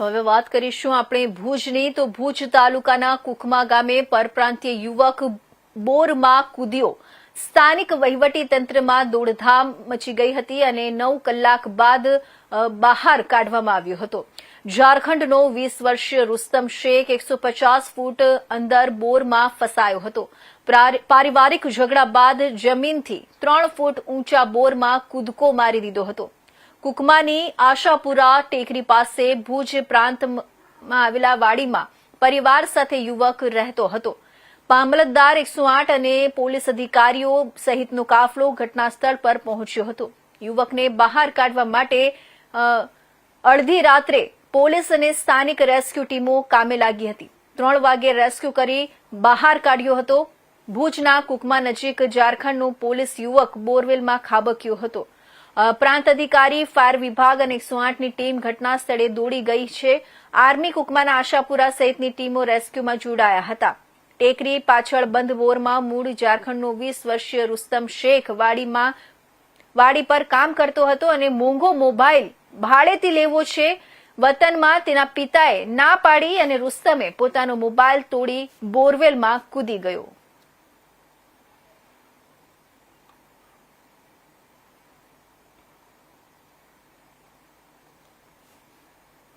હવે વાત કરીશું આપણે ભુજની. તો ભુજ તાલુકાના કુકમા ગામે પરપ્રાંતીય યુવક બોરમાં કૂદ્યો. સ્થાનિક વહીવટી તંત્રમાં દોડધામ મચી ગઈ હતી અને નવ કલાક બાદ બહાર કાઢવામાં આવ્યો હતો. ઝારખંડનો વીસ વર્ષીય રુસ્તમ શેખ એકસો પચાસ ફૂટ અંદર બોરમાં ફસાયો હતો. પારિવારિક ઝઘડા બાદ જમીનથી ત્રણ ફૂટ ઊંચા બોરમાં કૂદકો મારી દીધો હતો. કુકમાની આશાપુરા ટેકરી પાસે ભુજ પ્રાંતમાં આવેલા વાડીમાં પરિવાર સાથે યુવક રહેતો હતો. મામલતદાર એકસો આઠ અને પોલીસ અધિકારીઓ સહિતનો કાફલો ઘટના સ્થળ પર પહોંચ્યો હતો. યુવકને બહાર કાઢવા માટે અડધી રાત્રે પોલીસ અને સ્થાનિક રેસ્ક્યુ ટીમો કામે લાગી હતી. ત્રણ વાગે રેસ્ક્યુ કરી બહાર કાઢ્યો હતો. ભુજના કુકમા નજીક ઝારખંડનો પોલીસ યુવક બોરવેલમાં ખાબક્યો હતો. પ્રાંત અધિકારી, ફાયર વિભાગ અને એકસો આઠની ટીમ ઘટના સ્થળે દોડી ગઈ છે. આર્મી કુકમાના આશાપુરા સહિતની ટીમો રેસ્ક્યુમાં જોડાયા હતા. ટેકરી પાછળ બંધ બોરમાં મૂળ ઝારખંડનો વીસ વર્ષીય રુસ્તમ શેખ વાડીમાં, વાડી પર કામ કરતો હતો અને મોંઘો મોબાઈલ ભાડેથી લેવો છે. વતનમાં તેના પિતાએ ના પાડી અને રુસ્તમે પોતાનો મોબાઈલ તોડી બોરવેલમાં કૂદી ગયો.